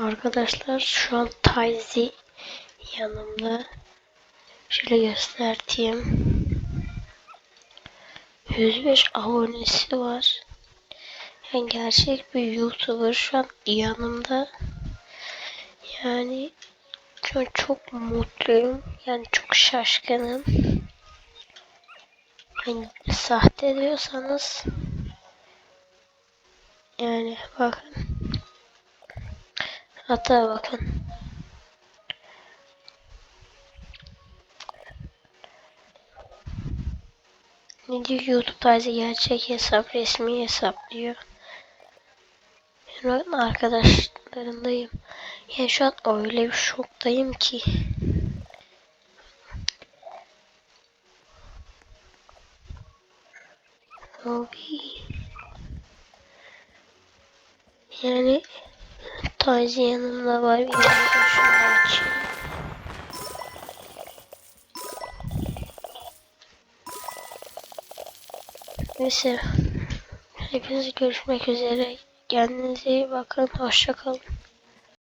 Arkadaşlar şu an Tayzi yanımda. Şöyle göstereyim. 105 abonesi var. Yani gerçek bir YouTuber şu an yanımda. Yani an çok mutluyum. Yani çok şaşkınım. Yani sahte diyorsanız yani bakın hatta bakın ne diyor YouTube tarzı gerçek hesap resmi hesap diyor. Bakın arkadaşlarındayım. Yani şu an öyle bir şoktayım ki. Abi. Yani Tazi yanımda var. Bir şunu açayım. Neyse. Hepiniz görüşmek üzere. Kendinize iyi bakın. Hoşça kalın.